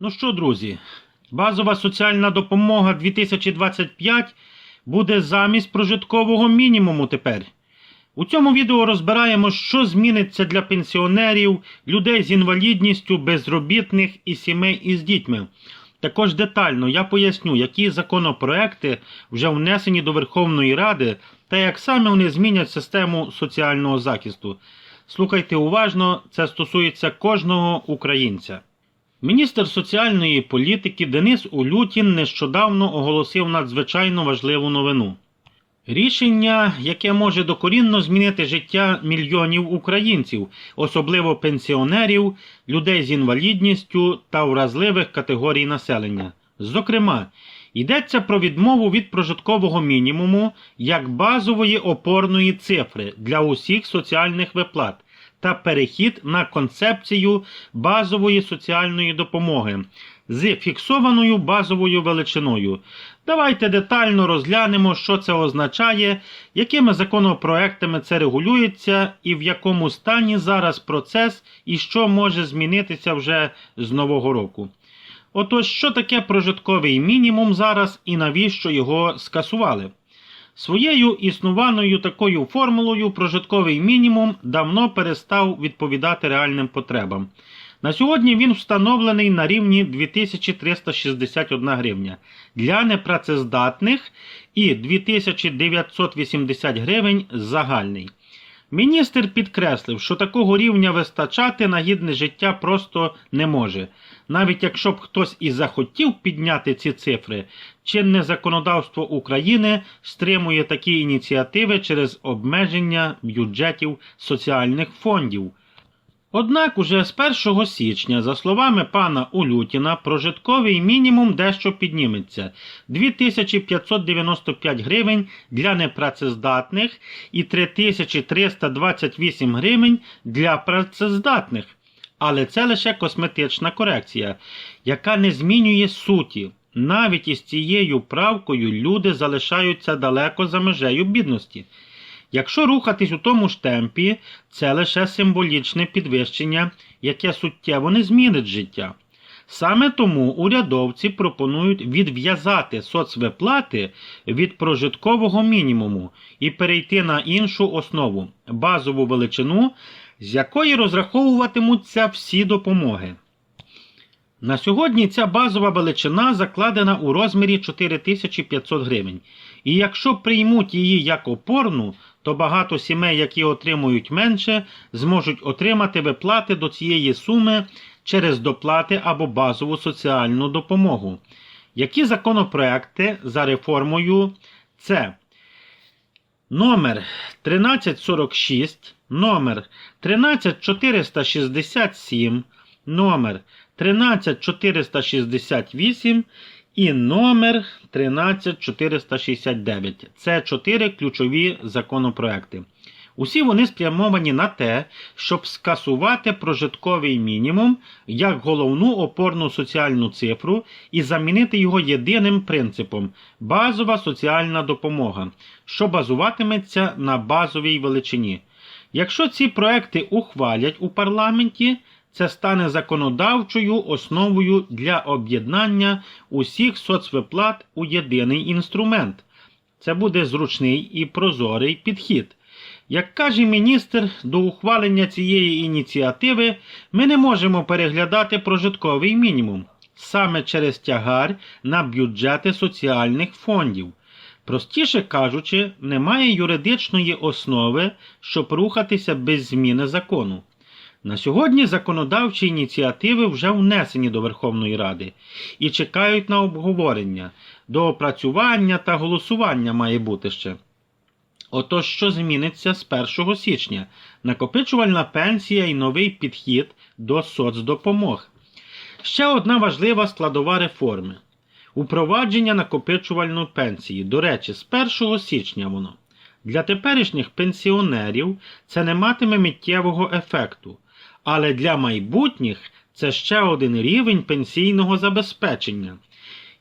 Ну що, друзі, базова соціальна допомога 2025 буде замість прожиткового мінімуму тепер. У цьому відео розбираємо, що зміниться для пенсіонерів, людей з інвалідністю, безробітних і сімей із дітьми. Також детально я поясню, які законопроекти вже внесені до Верховної Ради та як саме вони змінять систему соціального захисту. Слухайте уважно, це стосується кожного українця. Міністр соціальної політики Денис Улютін нещодавно оголосив надзвичайно важливу новину. Рішення, яке може докорінно змінити життя мільйонів українців, особливо пенсіонерів, людей з інвалідністю та вразливих категорій населення. Зокрема, йдеться про відмову від прожиткового мінімуму як базової опорної цифри для усіх соціальних виплат та перехід на концепцію базової соціальної допомоги з фіксованою базовою величиною. Давайте детально розглянемо, що це означає, якими законопроектами це регулюється і в якому стані зараз процес і що може змінитися вже з нового року. Отож, що таке прожитковий мінімум зараз і навіщо його скасували? Своєю існуваною такою формулою прожитковий мінімум давно перестав відповідати реальним потребам. На сьогодні він встановлений на рівні 2361 гривня для непрацездатних і 2980 гривень загальний. Міністр підкреслив, що такого рівня вистачати на гідне життя просто не може. Навіть якщо б хтось і захотів підняти ці цифри, чинне законодавство України стримує такі ініціативи через обмеження бюджетів соціальних фондів. Однак уже з 1 січня, за словами пана Улютіна, прожитковий мінімум дещо підніметься 2595 гривень для непрацездатних і 3328 гривень для працездатних. Але це лише косметична корекція, яка не змінює суті. Навіть із цією правкою люди залишаються далеко за межею бідності. Якщо рухатись у тому ж темпі, це лише символічне підвищення, яке суттєво не змінить життя. Саме тому урядовці пропонують відв'язати соцвиплати від прожиткового мінімуму і перейти на іншу основу базову величину, з якої розраховуватимуться всі допомоги. На сьогодні ця базова величина закладена у розмірі 4500 гривень. І якщо приймуть її як опорну, то багато сімей, які отримують менше, зможуть отримати виплати до цієї суми через доплати або базову соціальну допомогу. Які законопроекти за реформою це номер 1346, номер 13467, номер 13468 і номер 13469. Це чотири ключові законопроекти. Усі вони спрямовані на те, щоб скасувати прожитковий мінімум як головну опорну соціальну цифру і замінити його єдиним принципом базова соціальна допомога, що базуватиметься на базовій величині. Якщо ці проекти ухвалять у парламенті, це стане законодавчою основою для об'єднання усіх соцвиплат у єдиний інструмент. Це буде зручний і прозорий підхід. Як каже міністр, до ухвалення цієї ініціативи ми не можемо переглядати прожитковий мінімум саме через тягар на бюджети соціальних фондів. Простіше кажучи, немає юридичної основи, щоб рухатися без зміни закону. На сьогодні законодавчі ініціативи вже внесені до Верховної Ради і чекають на обговорення, до опрацювання та голосування має бути ще. Отож, що зміниться з 1 січня? Накопичувальна пенсія і новий підхід до соцдопомог. Ще одна важлива складова реформи. Упровадження накопичувальної пенсії. До речі, з 1 січня воно. Для теперішніх пенсіонерів це не матиме миттєвого ефекту, але для майбутніх це ще один рівень пенсійного забезпечення.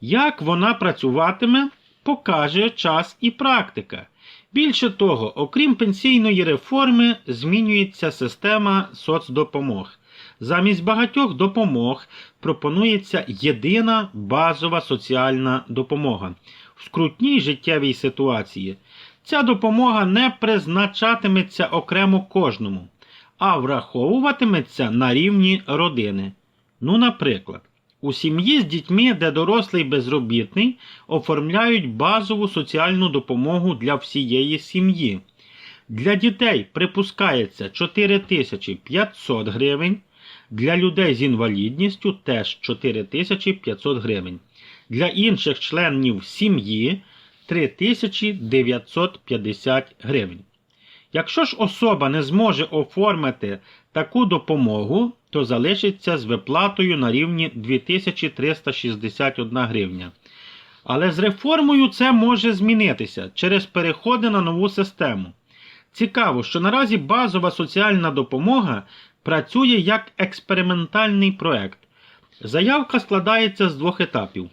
Як вона працюватиме, покаже час і практика. Більше того, окрім пенсійної реформи, змінюється система соцдопомог. Замість багатьох допомог пропонується єдина базова соціальна допомога. В скрутній життєвій ситуації ця допомога не призначатиметься окремо кожному, а враховуватиметься на рівні родини. Ну, наприклад, у сім'ї з дітьми, де дорослий безробітний, оформляють базову соціальну допомогу для всієї сім'ї. Для дітей припускається 4500 гривень, для людей з інвалідністю теж 4500 гривень. Для інших членів сім'ї 3950 гривень. Якщо ж особа не зможе оформити таку допомогу, то залишиться з виплатою на рівні 2361 гривня. Але з реформою це може змінитися через переходи на нову систему. Цікаво, що наразі базова соціальна допомога працює як експериментальний проект. Заявка складається з двох етапів.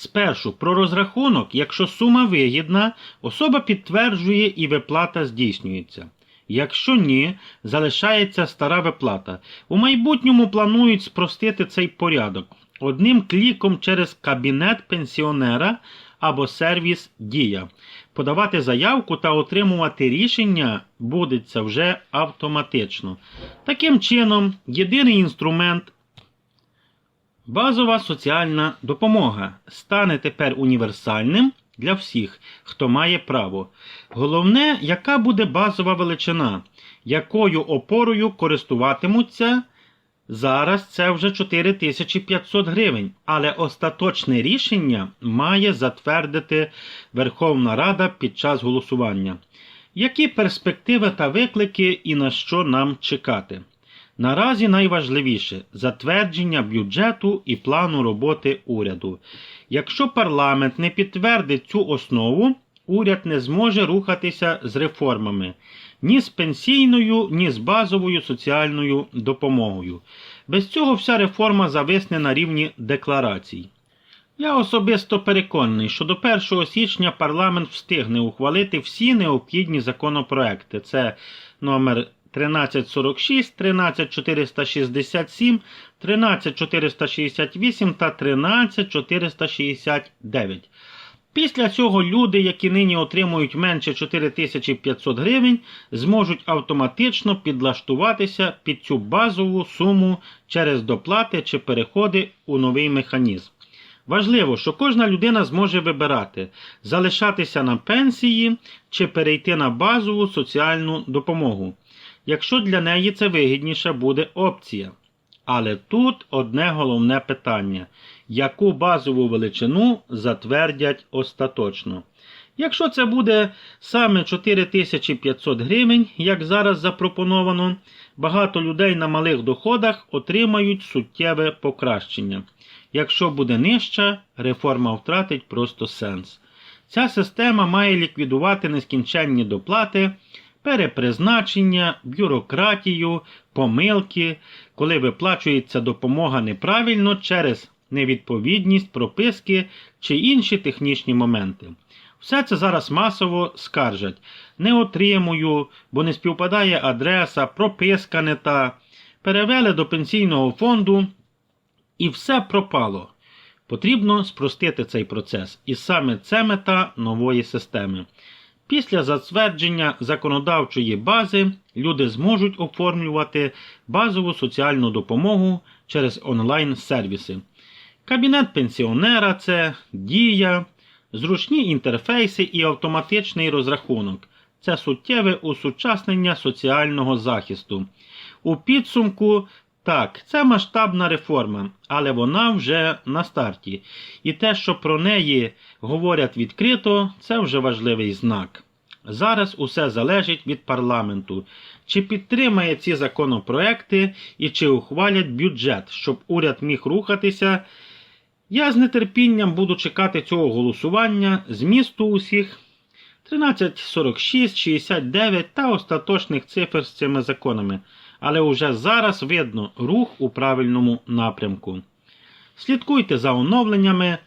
Спершу про розрахунок, якщо сума вигідна, особа підтверджує і виплата здійснюється. Якщо ні, залишається стара виплата. У майбутньому планують спростити цей порядок одним кліком через кабінет пенсіонера або сервіс Дія. Подавати заявку та отримувати рішення будеться вже автоматично. Таким чином, єдиний інструмент Базова соціальна допомога стане тепер універсальним для всіх, хто має право. Головне, яка буде базова величина, якою опорою користуватимуться. Зараз це вже 4500 гривень, але остаточне рішення має затвердити Верховна Рада під час голосування. Які перспективи та виклики і на що нам чекати? Наразі найважливіше затвердження бюджету і плану роботи уряду. Якщо парламент не підтвердить цю основу, уряд не зможе рухатися з реформами ні з пенсійною, ні з базовою соціальною допомогою. Без цього вся реформа зависне на рівні декларацій. Я особисто переконаний, що до 1 січня парламент встигне ухвалити всі необхідні законопроекти. Це номер 1346, 13467, 13468 та 13469. Після цього люди, які нині отримують менше 4500 гривень, зможуть автоматично підлаштуватися під цю базову суму через доплати чи переходи у новий механізм. Важливо, що кожна людина зможе вибирати, залишатися на пенсії чи перейти на базову соціальну допомогу якщо для неї це вигідніша буде опція. Але тут одне головне питання: яку базову величину затвердять остаточно? Якщо це буде саме 4500 гривень, як зараз запропоновано, багато людей на малих доходах отримають суттєве покращення. Якщо буде нижча, реформа втратить просто сенс. Ця система має ліквідувати нескінченні доплати перепризначення, бюрократію, помилки, коли виплачується допомога неправильно через невідповідність, прописки чи інші технічні моменти. Все це зараз масово скаржать. Не отримую, бо не співпадає адреса, прописка не та. Перевели до пенсійного фонду і все пропало. Потрібно спростити цей процес. І саме це мета нової системи. Після затвердження законодавчої бази люди зможуть оформлювати базову соціальну допомогу через онлайн-сервіси. Кабінет пенсіонера це дія, зручні інтерфейси і автоматичний розрахунок. Це суттєве усучаснення соціального захисту. У підсумку, так, це масштабна реформа, але вона вже на старті. І те, що про неї говорять відкрито, це вже важливий знак. Зараз усе залежить від парламенту, чи підтримає ці законопроекти і чи ухвалять бюджет, щоб уряд міг рухатися. Я з нетерпінням буду чекати цього голосування змісту усіх 1346, 69 та остаточних цифр з цими законами. Але уже зараз видно рух у правильному напрямку. Слідкуйте за оновленнями.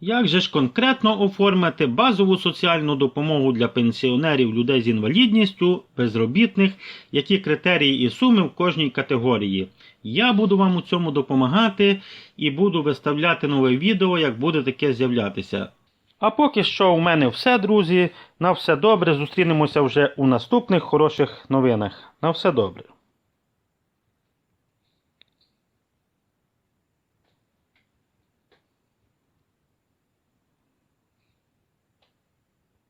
Як же ж конкретно оформити базову соціальну допомогу для пенсіонерів, людей з інвалідністю, безробітних, які критерії і суми в кожній категорії? Я буду вам у цьому допомагати і буду виставляти нове відео, як буде таке з'являтися. А поки що у мене все, друзі. На все добре. Зустрінемося вже у наступних хороших новинах. На все добре.